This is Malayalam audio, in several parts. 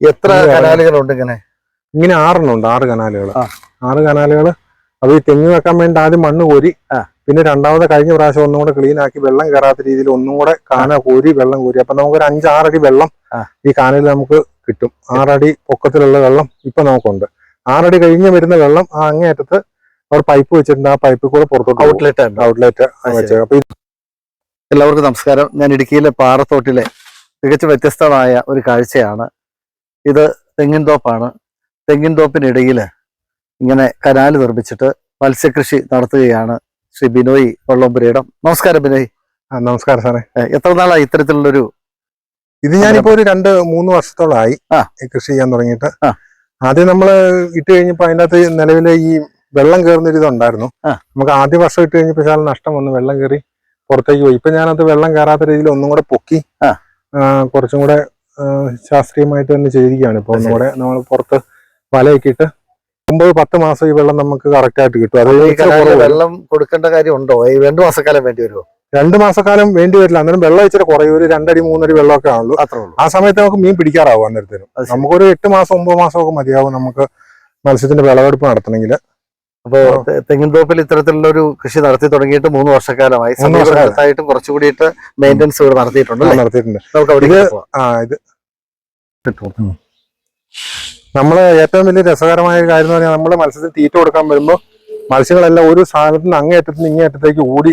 എത്ര കനാലുകളുണ്ട് ഇങ്ങനെ? ഇങ്ങനെ ആറെണ്ണം ഉണ്ട് ആറ് കനാലുകൾ. ആറ് കനാലുകൾ അത് ഈ തെങ്ങ് വെക്കാൻ വേണ്ടി ആദ്യം മണ്ണ് കോരി. പിന്നെ രണ്ടാമത് കഴിഞ്ഞ പ്രാവശ്യം ഒന്നും കൂടെ ക്ലീൻ ആക്കി വെള്ളം കയറാത്ത രീതിയിൽ ഒന്നും കൂടെ കാന കോരി വെള്ളം കോരി. അപ്പൊ നമുക്കൊരു ഒരു അഞ്ചാറടി വെള്ളം. ഈ കാനയിൽ നമുക്ക് കിട്ടും. ആറടി പൊക്കത്തിലുള്ള വെള്ളം ഇപ്പൊ നമുക്കുണ്ട്. ആറടി കഴിഞ്ഞ് വരുന്ന വെള്ളം ആ അങ്ങേയറ്റത്ത് അവർ പൈപ്പ് വെച്ചിട്ടുണ്ട്. ആ പൈപ്പിൽ കൂടെ പുറത്തോട്ട് ഔട്ട്ലെറ്റ് ഔട്ട്ലെറ്റ് അപ്പൊ എല്ലാവർക്കും നമസ്കാരം. ഞാൻ ഇടുക്കിയിലെ പാറത്തോട്ടിലെ തികച്ചും വ്യത്യസ്തമായ ഒരു കാഴ്ചയാണ് ഇത് തെങ്ങിൻ തോപ്പാണ് തെങ്ങിൻ തോപ്പിനിടയിൽ ഇങ്ങനെ കനാല് നിർമ്മിച്ചിട്ട് മത്സ്യകൃഷി നടത്തുകയാണ് ശ്രീ ബിനോയ് വള്ളംപുരയിടം. നമസ്കാരം ബിനോയ്. ആ, നമസ്കാരം സാറേ. എത്ര നാളായി ഇത്തരത്തിലുള്ളൊരു ഇത് ഞാനിപ്പോ ഒരു രണ്ട് മൂന്ന് വർഷത്തോളമായി കൃഷി ചെയ്യാൻ തുടങ്ങിയിട്ട്. ആദ്യം നമ്മൾ ഇട്ട് കഴിഞ്ഞപ്പോ അതിന്റെ അകത്ത് നിലവിലെ ഈ വെള്ളം കയറുന്ന ഒരു ഇതുണ്ടായിരുന്നു നമുക്ക് ആദ്യ വർഷം ഇട്ട് കഴിഞ്ഞപ്പോൾ ശാല നഷ്ടം വന്നു വെള്ളം കയറി പുറത്തേക്ക് പോയി. ഇപ്പൊ ഞാനത് വെള്ളം കയറാത്ത രീതിയിൽ ഒന്നും കൂടെ പൊക്കി കുറച്ചും കൂടെ ശാസ്ത്രീയമായിട്ട് തന്നെ ചെയ്തിരിക്കുകയാണ്. ഇപ്പോൾ നമ്മുടെ നമ്മൾ പുറത്ത് വലയൊക്കെ ഇട്ട് ഒമ്പത് പത്ത് മാസം ഈ വെള്ളം നമുക്ക് കറക്റ്റ് ആയിട്ട് കിട്ടും. അത് ഈ ഇച്ചിരി കനാലിൽ കുറവ്. വരും. വെള്ളം കൊടുക്കേണ്ട കാര്യമുണ്ടോ? ഈ രണ്ടു മാസക്കാലം വേണ്ടി വരുമോ രണ്ട് മാസക്കാലം വേണ്ടി വരില്ല. അന്നേരം വെള്ളം ഇച്ചിരി കുറയും. ഒരു രണ്ടടി മൂന്നടി വെള്ളമൊക്കെ ആണുള്ളൂ അത്രേ ഉള്ളൂ. ആ സമയത്ത് നമുക്ക് മീൻ പിടിക്കാറാവും അന്നേരത്തേനും. നമുക്കൊരു എട്ട് മാസം ഒമ്പത് മാസം ഒക്കെ മതിയാവും നമുക്ക് മത്സ്യത്തിന്റെ വിളവെടുപ്പ് നടത്തണമെങ്കിൽ. അപ്പോ തെങ്ങിൻതോപ്പിൽ തെങ്ങിൻ തോപ്പിൽ ഇത്തരത്തിലുള്ള ഒരു കൃഷി നടത്തി തുടങ്ങിയിട്ട് മൂന്ന് വർഷക്കാലമായി. സമയത്തായിട്ട് സമീപത്തായിട്ടും കുറച്ചുകൂടിയിട്ട് മെയിന്റെനൻസ് ഇവിടെ നടത്തിയിട്ടുണ്ട് നടത്തിയിട്ടുണ്ട്. നമുക്ക് അവിടെ ആ ഇത് നമ്മൾ ഏറ്റവും വലിയ രസകരമായ ഒരു കാര്യം എന്ന് പറഞ്ഞാൽ നമ്മൾ മത്സ്യത്തിന് തീറ്റ കൊടുക്കാൻ വരുമ്പോൾ മത്സ്യങ്ങളെല്ലാം ഒരു സാധനത്തിന് അങ്ങേയറ്റത്തിന് ഇങ്ങേയറ്റത്തേക്ക് ഓടി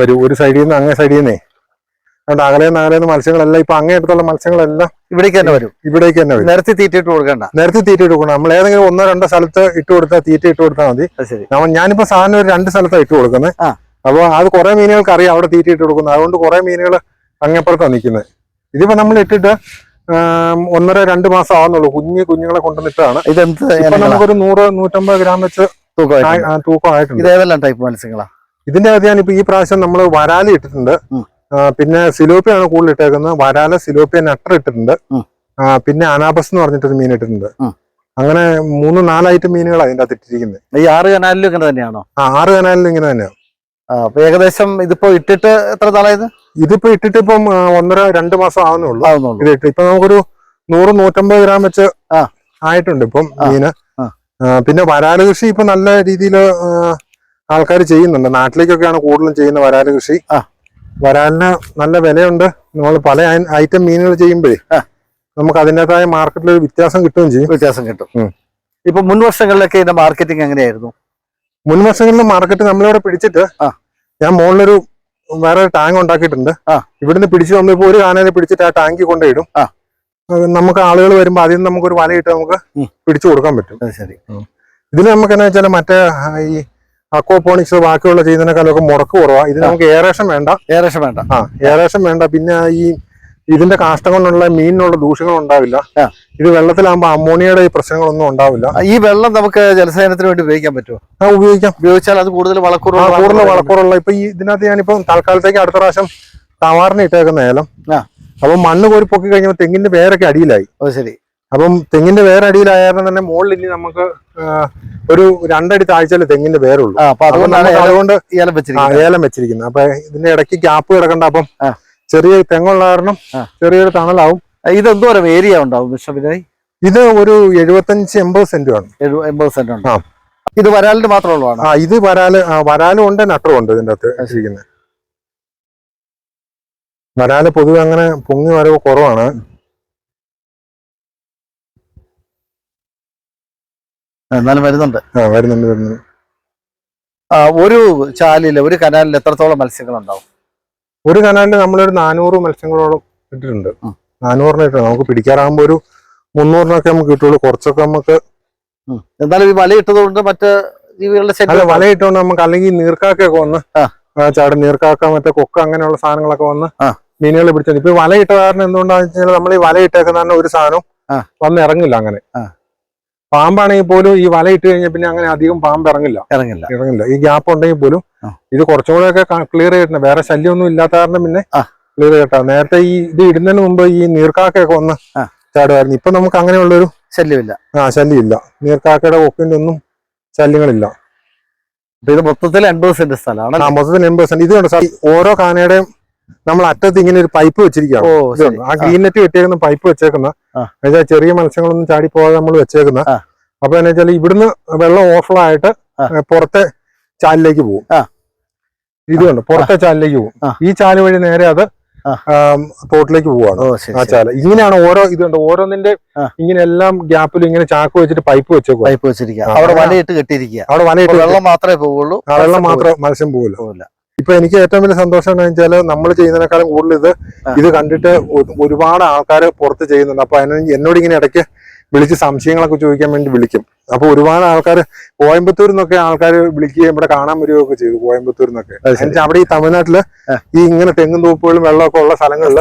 വരും. ഒരു സൈഡിൽ നിന്ന് അങ്ങേ സൈഡിൽ നിന്നേ. അതുകൊണ്ട് അകലേന്ന് അകലേന്ന് മത്സ്യങ്ങളെല്ലാം ഇപ്പൊ അങ്ങേയറ്റത്തുള്ള മത്സ്യങ്ങളെല്ലാം ഇവിടേക്ക് തന്നെ വരും. ഇവിടേക്ക് തന്നെ വരും. നിരത്തി തീറ്റിട്ട് കൊടുക്കണ്ട. നിരത്തി തീറ്റിട്ട് കൊടുക്കണം. നമ്മൾ ഏതെങ്കിലും ഒന്നോ രണ്ടോ സ്ഥലത്ത് ഇട്ട് കൊടുത്താൽ തീറ്റ ഇട്ട് കൊടുത്താൽ മതി. ഞാനിപ്പോ സാധനം ഒരു രണ്ട് സ്ഥലത്താണ് ഇട്ട് കൊടുക്കുന്നത് ആ. അപ്പൊ അത് കുറെ മീനുകൾക്ക് അറിയാം അവിടെ തീറ്റ ഇട്ട് കൊടുക്കുന്നത് അതുകൊണ്ട് കുറെ മീനുകൾ അങ്ങേപ്പുറത്താണ് നിൽക്കുന്നത് ഇതിപ്പോ നമ്മൾ ഇട്ടിട്ട് ഒന്നര രണ്ട് മാസം ആവുന്നുള്ളൂ. കുഞ്ഞു കുഞ്ഞുങ്ങളെ കൊണ്ടുവന്നിട്ടാണ്. ഇതെന്ത് ഇപ്പൊ? നമുക്കൊരു നൂറ് നൂറ്റമ്പത് ഗ്രാം വെച്ച് തൂക്കമായിട്ടുണ്ട്. ആ- ആ തൂക്കം ആയിട്ടുണ്ട് ഇത് ഏതെല്ലാം ടൈപ്പ് മത്സ്യങ്ങളാണ് ഇതിന്റെ അകത്ത് ഞാനിപ്പോ ഈ പ്രാവശ്യം നമ്മൾ വരാലി ഇട്ടിട്ടുണ്ട്. പിന്നെ സിലോപ്പിയാണ് കൂടുതൽ ഇട്ടേക്കുന്നത്. വരാല സിലോപ്പിയ നട്ടർ ഇട്ടിട്ടുണ്ട്. പിന്നെ അനാബസ് എന്ന് പറഞ്ഞിട്ടൊരു മീൻ ഇട്ടിട്ടുണ്ട്. അങ്ങനെ മൂന്ന് നാലായിട്ട് മീനുകളാണ് അതിന്റെ അകത്ത് ഇട്ടിരിക്കുന്നത്. ഈ ആറ് കനാലിലും ഇങ്ങനെ തന്നെയാണോ? ആ ആറ് കനാലിലും ഇങ്ങനെ തന്നെയാണ് അപ്പൊ ഏകദേശം ഇതിപ്പോ ഇട്ടിട്ട് എത്ര നാളായത്? ഇതിപ്പോ ഇട്ടിട്ട് ഇപ്പം ഒന്നര രണ്ട് മാസം ആവുന്നുള്ളൂ. ഇത് ഇട്ട് ഇപ്പൊ നമുക്കൊരു നൂറ് നൂറ്റമ്പത് ഗ്രാം വെച്ച് ആയിട്ടുണ്ട് ഇപ്പം. മീന്. പിന്നെ വരാല കൃഷി ഇപ്പൊ നല്ല രീതിയിൽ ആൾക്കാർ ചെയ്യുന്നുണ്ട്. നാട്ടിലേക്കൊക്കെയാണ് കൂടുതലും ചെയ്യുന്ന വരാല കൃഷി. വരാലിന് നല്ല വിലയുണ്ട്. നമ്മൾ പല ഐറ്റം മീനുകൾ ചെയ്യുമ്പോഴേ നമുക്ക് അതിന്റെതായ മാർക്കറ്റിൽ ഒരു വ്യത്യാസം കിട്ടുകയും ചെയ്യും. വ്യത്യാസം കിട്ടും. ഇപ്പൊ മുൻ വർഷങ്ങളിലൊക്കെ ഇതിന്റെ മാർക്കറ്റിംഗ് എങ്ങനെയായിരുന്നു? മുൻ വർഷങ്ങളിൽ മാർക്കറ്റ് നമ്മളിവിടെ പിടിച്ചിട്ട് ആ. ഞാൻ മുകളിലൊരു വേറെ ടാങ്ക് ഉണ്ടാക്കിയിട്ടുണ്ട്. ആ. ഇവിടുന്ന് പിടിച്ചു നമ്മളിപ്പോ ഒരു കാനേനെ പിടിച്ചിട്ട് ആ ടാങ്കി കൊണ്ടുപോയിടും നമുക്ക് ആളുകൾ വരുമ്പോൾ അതിൽ നിന്ന് നമുക്ക് ഒരു വലയിട്ട് നമുക്ക്. പിടിച്ചു കൊടുക്കാൻ പറ്റും. ശരി. ഇതിന് നമുക്ക് എന്നാ വെച്ചാൽ മറ്റേ ഈ അക്വാപോണിക്സ് ബാക്കിയുള്ള ചെയ്യുന്നതിനേക്കാളൊക്കെ മുടക്ക് കുറവാണ് ഇത് നമുക്ക് ഏറേഷൻ വേണ്ട. ഏറേഷം വേണ്ട. ആ ഏറേഷൻ വേണ്ട. പിന്നെ ഈ ഇതിന്റെ കാഷ്ടം കൊണ്ടുള്ള മീനിനുള്ള ദൂഷ്യങ്ങൾ ഉണ്ടാവില്ല. ഇത് വെള്ളത്തിലാകുമ്പോൾ അമോണിയയുടെ ഈ പ്രശ്നങ്ങളൊന്നും ഉണ്ടാവില്ല. ഈ വെള്ളം നമുക്ക് ജലസേനത്തിന് വേണ്ടി ഉപയോഗിക്കാൻ പറ്റുമോ? ആ ഉപയോഗിക്കാം. ഉപയോഗിച്ചാൽ അത് കൂടുതൽ വളക്കൂറുള്ള കൂടുതൽ വളക്കുറവുള്ള ഇപ്പൊ ഈ ഇതിനകത്ത് ഞാനിപ്പോ തൽക്കാലത്തേക്ക് അടുത്ത പ്രാവശ്യം തവാറിന് ഇട്ടേക്കുന്ന ഏലം. ആ. അപ്പം മണ്ണ് കോരി പൊക്കി കഴിഞ്ഞപ്പോൾ തെങ്ങിന്റെ പേരൊക്കെ അടിയിലായി. ശരി. അപ്പം തെങ്ങിന്റെ വേറെ അടിയിലായ തന്നെ മുകളിൽ ഇനി നമുക്ക് ഒരു രണ്ടടി താഴ്ചയിൽ തെങ്ങിന്റെ വേറുള്ളൂ അതുകൊണ്ട് ഏലം വെച്ചിരിക്കുന്നത്. ഏലം വെച്ചിരിക്കുന്നത്. അപ്പൊ ഇതിന്റെ ഇടയ്ക്ക് ഗ്യാപ്പ് കിടക്കണ്ട അപ്പം ചെറിയ തെങ്ങുള്ള കാരണം. ചെറിയൊരു തണലാവും. ഇത് എന്തോരം ഏരിയ ഉണ്ടാവും വിശ്വവിനായി ഇത് ഒരു എഴുപത്തഞ്ച് എൺപത് സെന്റ് ആണ്. എൺപത് സെന്റ് ഉണ്ട്. ഇത് വരാലിന് മാത്രമുള്ളതാണ്? ആ ഇത് വരാൽ വരാലും ഉണ്ട് നട്ടറും ഉണ്ട് ഇതിന്റെ അകത്ത് ഇരിക്കുന്നത് വരാൽ പൊതുവെ അങ്ങനെ പൊങ്ങി വരവ് കുറവാണ്. എന്നാലും വരുന്നുണ്ട്. ആ വരുന്നുണ്ട് വരുന്നുണ്ട്. ആ, ഒരു ചാലിൽ ഒരു കനാലിൽ എത്രത്തോളം മത്സ്യങ്ങൾ ഉണ്ടാവും ഒരു കനാലിൽ നമ്മളൊരു നാനൂറ് മത്സ്യങ്ങളോളം ഇട്ടിട്ടുണ്ട്. നാനൂറിനെ നാനൂറിന് ഇട്ട്. നമുക്ക് പിടിക്കാറാകുമ്പോ ഒരു മുന്നൂറിനൊക്കെ നമുക്ക് കിട്ടുള്ളൂ. കുറച്ചൊക്കെ നമുക്ക് എന്നാലും ഈ വലയിട്ടതുകൊണ്ട് മറ്റ് ജീവികളുടെ വലയിട്ടുകൊണ്ട് ശല്യം നമുക്ക് അല്ലെങ്കിൽ നീർക്കാക്കൊക്കെ വന്ന് ആ. ആ, ചാട്. നീർക്കാക്ക മറ്റേ കൊക്ക അങ്ങനെയുള്ള സാധനങ്ങളൊക്കെ വന്ന് ആ. മീനുകളെ പിടിച്ചത് ഇപ്പൊ വലയിട്ട കാരണം എന്തുകൊണ്ടാന്ന് വെച്ചാൽ നമ്മൾ ഈ വലയിട്ടേക്കുന്ന കാരണം ഒരു സാധനം ആ. വന്ന് ഇറങ്ങില്ല അങ്ങനെ. ആ. പാമ്പാണെങ്കിൽ പോലും ഈ വല ഇട്ട് കഴിഞ്ഞാൽ പിന്നെ അങ്ങനെ അധികം പാമ്പ് ഇറങ്ങില്ല. ഇറങ്ങില്ല. ഇറങ്ങില്ല. ഈ ഗ്യാപ്പ് ഉണ്ടെങ്കിൽ പോലും ഇത് കുറച്ചും കൂടെ ഒക്കെ ക്ലിയർ ചെയ്തിട്ടുണ്ട്. വേറെ ശല്യമൊന്നും ഇല്ലാത്ത കാരണം പിന്നെ ക്ലിയർ ചെയ്തിട്ടാ. നേരത്തെ ഈ ഇത് ഇടുന്നതിന് മുമ്പ് ഈ നീർക്കാക്കയൊക്കെ വന്ന് ആ. ചാടുമായിരുന്നു ഇപ്പൊ നമുക്ക് അങ്ങനെയുള്ളൊരു ശല്യമില്ല. ആ ശല്യമില്ല. നീർക്കാക്കയുടെ കൊക്കിന്റെ ഒന്നും ശല്യങ്ങളില്ല. ഇത് മൊത്തത്തിൽ എൺപത് സെന്റ് സ്ഥലമാണ്. മൊത്തത്തിൽ എൺപത് സെന്റ്. ഇത് കണ്ടോ സാർ ഓരോ കാനയുടെയും നമ്മൾ അറ്റത്ത് ഇങ്ങനെ ഒരു പൈപ്പ് വെച്ചിരിക്കുകയാണ്. ആ ഗ്രീൻ നെറ്റ് കെട്ടിയേക്കുന്ന പൈപ്പ് വെച്ചേക്കുന്ന എന്നുവെച്ചാൽ ചെറിയ മത്സ്യങ്ങളൊന്നും ചാടി പോകാതെ നമ്മൾ വെച്ചേക്കുന്ന. അപ്പൊ എന്ന് വെച്ചാൽ ഇവിടുന്ന് വെള്ളം ഓവർഫ്ലോ ആയിട്ട് പുറത്തെ ചാലിലേക്ക് പോകും. ഇതുകൊണ്ട് പുറത്തെ ചാലിലേക്ക് പോകും. ഈ ചാൽ വഴി നേരെ അത്. തോട്ടിലേക്ക് പോവാണ്. ആ ചാല. ഇങ്ങനെയാണ് ഓരോ ഇതുണ്ട് ഓരോന്നിന്റെ ഇങ്ങനെ എല്ലാം ഗ്യാപ്പിലും ഇങ്ങനെ ചാക്ക് വെച്ചിട്ട് പൈപ്പ് വെച്ചേക്കും പൈപ്പ് വെച്ചിരിക്കുക. അവിടെ വലയിട്ട് കെട്ടിയിരിക്കുക. അവിടെ വലയിട്ട് വെള്ളം മാത്രമേ പോവുള്ളൂ. വെള്ളം മാത്രം മത്സ്യം പോവില്ല. ഇപ്പൊ എനിക്ക് ഏറ്റവും വലിയ സന്തോഷം എന്ന് വെച്ചാൽ നമ്മൾ ചെയ്യുന്നതിനേക്കാളും കൂടുതൽ ഇത് ഇത് കണ്ടിട്ട് ഒരുപാട് ആൾക്കാർ പുറത്ത് ചെയ്യുന്നുണ്ട്. അപ്പൊ അതിന് എന്നോട് ഇങ്ങനെ ഇടയ്ക്ക് വിളിച്ച് സംശയങ്ങളൊക്കെ ചോദിക്കാൻ വേണ്ടി വിളിക്കും. അപ്പൊ ഒരുപാട് ആൾക്കാർ കോയമ്പത്തൂരിൽ നിന്നൊക്കെ ആൾക്കാർ വിളിക്കുകയും ഇവിടെ കാണാൻ വരികയൊക്കെ ചെയ്തു കോയമ്പത്തൂരിൽ നിന്നൊക്കെ. എന്നുവെച്ചാൽ അവിടെ ഈ തമിഴ്നാട്ടിൽ ഈ ഇങ്ങനെ തെങ്ങും തോപ്പുകളും വെള്ളമൊക്കെ ഉള്ള സ്ഥലങ്ങളിൽ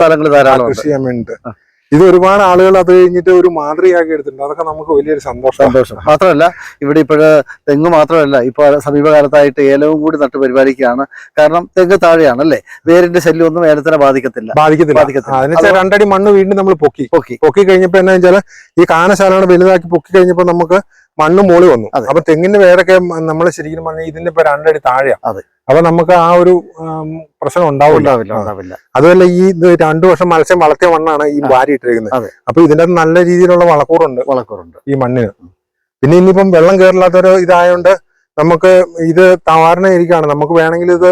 കൃഷി ചെയ്യാൻ വേണ്ടിട്ട് ഇത് ഒരുപാട് ആളുകൾ അത് കഴിഞ്ഞിട്ട് ഒരു മാതൃകയാക്കി എടുത്തിട്ടുണ്ട്. അതൊക്കെ നമുക്ക് വലിയൊരു സന്തോഷം. സന്തോഷം. മാത്രമല്ല ഇവിടെ ഇപ്പോഴ് തെങ്ങ് മാത്രമല്ല ഇപ്പൊ സമീപകാലത്തായിട്ട് ഏലവും കൂടി നട്ട് പരിപാലിക്കുകയാണ്. കാരണം തെങ്ങ് താഴെയാണ് അല്ലേ വേരിന്റെ ശല്യം ഒന്നും ഏലത്തിനെ ബാധിക്കത്തില്ല. ബാധിക്കത്തില്ല. ബാധിക്കത്തില്ല. രണ്ടടി മണ്ണ് വീണ്ടും നമ്മൾ പൊക്കി. പൊക്കി. പൊക്കി കഴിഞ്ഞപ്പോ എന്താ വെച്ചാൽ ഈ കാനശാലകൾ വലുതാക്കി പൊക്കി കഴിഞ്ഞപ്പോ നമുക്ക് മണ്ണ് മോളി വന്നു. അപ്പൊ തെങ്ങിന്റെ വേരൊക്കെ നമ്മൾ ശരിക്കും പറഞ്ഞാൽ ഇതിന്റെ ഇപ്പൊ രണ്ടടി താഴെയാ. അതെ. അപ്പൊ നമുക്ക് ആ ഒരു പ്രശ്നം ഉണ്ടാവില്ല. അതുപോലെ ഈ രണ്ടു വർഷം മത്സ്യം വളർത്തിയ മണ്ണാണ് ഈ ഭാര്യ വാരി ഇട്ടിരിക്കുന്നത്. അപ്പൊ ഇതിന്റെ നല്ല രീതിയിലുള്ള വളക്കൂറുണ്ട് വളക്കൂറുണ്ട്. ഈ മണ്ണിന്. പിന്നെ ഇനിയിപ്പം വെള്ളം കയറില്ലാത്തൊരു ഇതായതുകൊണ്ട് നമുക്ക് ഇത് തവാരണ ഇരിക്കുകയാണ് നമുക്ക് വേണമെങ്കിൽ ഇത്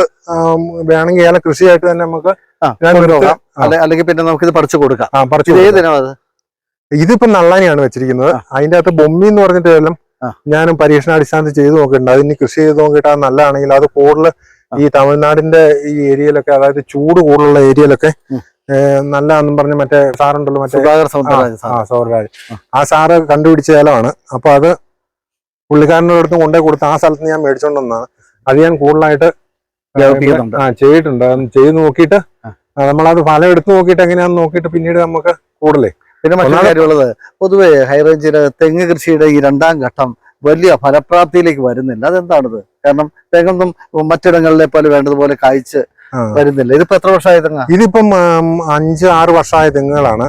വേണമെങ്കിൽ ഏല കൃഷിയായിട്ട് തന്നെ നമുക്ക് അല്ലെങ്കിൽ പിന്നെ നമുക്ക് ഇത് പറിച്ചു കൊടുക്കാം. പറിച്ചു. ഏതിനാ അത്? ഇതിപ്പോ നള്ളാനിയാണ് വെച്ചിരിക്കുന്നത്. അതിന്റെ അകത്ത് ബൊമ്മി എന്ന് പറഞ്ഞിട്ട് എല്ലാം ഞാനും പരീക്ഷണാടിസ്ഥാനത്തിൽ ചെയ്തു നോക്കിയിട്ടുണ്ട്. അതിന് കൃഷി ചെയ്ത് നോക്കിയിട്ട് അത് നല്ലതാണെങ്കിൽ അത് കൂടുതൽ ഈ തമിഴ്നാടിന്റെ ഈ ഏരിയയിലൊക്കെ അതായത് ചൂട് കൂടുതലുള്ള ഏരിയയിലൊക്കെ. നല്ലതാണെന്നും പറഞ്ഞ് മറ്റേ സാറുണ്ടല്ലോ മറ്റേ സൗരരാജ്. ആ. സാറ് കണ്ടുപിടിച്ച ഏലമാണ്. അപ്പൊ അത് പുള്ളിക്കാരന്റെ അടുത്ത് കൊണ്ടേ കൊടുത്ത് ആ സ്ഥലത്ത് ഞാൻ മേടിച്ചോണ്ട് വന്നതാണ് അത് ഞാൻ കൂടുതലായിട്ട്. ആ ചെയ്തിട്ടുണ്ട്. അത് ചെയ്ത് നോക്കിയിട്ട് നമ്മളത് ഫലം എടുത്ത് നോക്കിയിട്ട് എങ്ങനെയാന്ന് നോക്കിയിട്ട് പിന്നീട് നമുക്ക് കൂടുതലേ പിന്നെ മറ്റൊരു കാര്യമുള്ളത് പൊതുവെ ഹൈറേഞ്ചിന് തെങ്ങ് കൃഷിയുടെ ഈ രണ്ടാം ഘട്ടം വലിയ ഫലപ്രാപ്തിയിലേക്ക് വരുന്നില്ല. അതെന്താണിത്? കാരണം തെങ്ങൊന്നും മറ്റിടങ്ങളിലെ പോലെ വേണ്ടതുപോലെ കായ്ച്ച് വരുന്നില്ല. ഇതിപ്പോ എത്ര വർഷമായ തെങ്ങ? ഇതിപ്പം അഞ്ച് ആറ് വർഷമായ തെങ്ങുകളാണ്.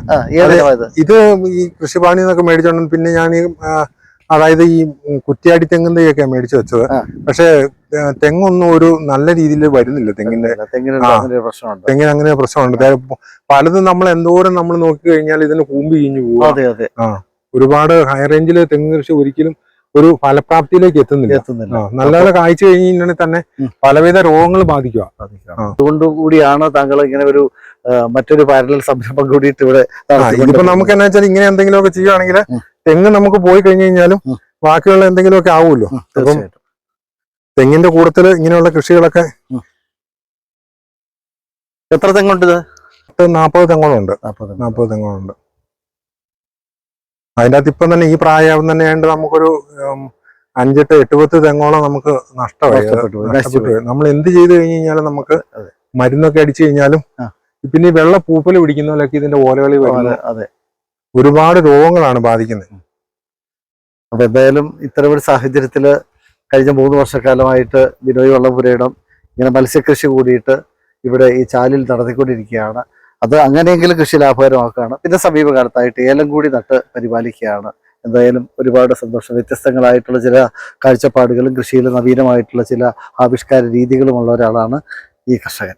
ഇത്? ഈ കൃഷിഭവനിൽ നിന്നൊക്കെ മേടിച്ചോണ്ട് പിന്നെ ഞാൻ ഈ അതായത് ഈ കുറ്റിയാടി തെങ്ങിൻ തൈയൊക്കെ മേടിച്ചു വെച്ചത്. പക്ഷെ ആ, തെങ്ങൊന്നും ഒരു നല്ല രീതിയിൽ വരുന്നില്ല തെങ്ങിന്റെ. തെങ്ങിന് ആ. അങ്ങനെ പ്രശ്നമുണ്ട്. പലതും നമ്മൾ എന്തോരം നമ്മൾ നോക്കി കഴിഞ്ഞാൽ ഇതിന് കൂമ്പ് കഴിഞ്ഞു പോകും അതെ ഒരുപാട് ഹൈ റേഞ്ചിൽ തെങ്ങ് കൃഷി ഒരിക്കലും ഒരു ഫലപ്രാപ്തിയിലേക്ക് എത്തുന്നില്ല. എത്തുന്നില്ല. നല്ല നല്ലപോലെ കായ്ച്ചു കഴിഞ്ഞാൽ തന്നെ പലവിധ രോഗങ്ങൾ ബാധിക്കുക. അതുകൊണ്ട് കൂടിയാണ് താങ്കൾ ഇങ്ങനെ ഒരു മറ്റൊരു പാരലൽ സംരംഭം കൂടിയിട്ട് ഇവിടെ ആ, ഇതിപ്പോ നമുക്ക് എന്നാ വെച്ചാൽ ഇങ്ങനെ എന്തെങ്കിലുമൊക്കെ ചെയ്യുകയാണെങ്കിൽ. തെങ്ങ് നമുക്ക് പോയി കഴിഞ്ഞു കഴിഞ്ഞാലും. ബാക്കിയുള്ള എന്തെങ്കിലുമൊക്കെ ആവുമല്ലോ. അപ്പം തെങ്ങിന്റെ കൂട്ടത്തിൽ ഇങ്ങനെയുള്ള കൃഷികളൊക്കെ എത്ര തെങ്ങുണ്ട്. ഇത് പത്ത് നാൽപ്പത് തെങ്ങോളുണ്ട് നാൽപ്പത് തെങ്ങോളുണ്ട് അതിന്റെ അകത്ത് ഇപ്പം തന്നെ ഈ പ്രായം തന്നെ ആയിട്ട് നമുക്കൊരു അഞ്ചെട്ട് എട്ട് പത്ത് തെങ്ങോളം നമുക്ക് നഷ്ടമായി. നമ്മൾ എന്ത് ചെയ്തു കഴിഞ്ഞു കഴിഞ്ഞാലും നമുക്ക്. മരുന്നൊക്കെ അടിച്ചു കഴിഞ്ഞാലും. പിന്നെ ഈ വെള്ള പൂപ്പൽ പിടിക്കുന്ന പോലെയൊക്കെ ഇതിന്റെ ഓലകളി വരുന്നത് അതെ. ഒരുപാട് രോഗങ്ങളാണ് ബാധിക്കുന്നത്. അപ്പൊ എന്തായാലും ഇത്തരം ഒരു സാഹചര്യത്തിൽ കഴിഞ്ഞ മൂന്ന് വർഷക്കാലമായിട്ട് ബിനോയ് വള്ളപുരയിടം ഇങ്ങനെ മത്സ്യകൃഷി കൂടിയിട്ട് ഇവിടെ ഈ ചാലിൽ നടത്തിക്കൊണ്ടിരിക്കുകയാണ് അത് അങ്ങനെയെങ്കിലും കൃഷി ലാഭകരമാക്കുകയാണ്. പിന്നെ സമീപകാലത്തായിട്ട് ഏലം കൂടി നട്ട് പരിപാലിക്കുകയാണ്. എന്തായാലും ഒരുപാട് സന്തോഷം. വ്യത്യസ്തങ്ങളായിട്ടുള്ള ചില കാഴ്ചപ്പാടുകളും കൃഷിയിൽ നവീനമായിട്ടുള്ള ചില ആവിഷ്കാര രീതികളുമുള്ള ഒരാളാണ് ഈ കർഷകൻ.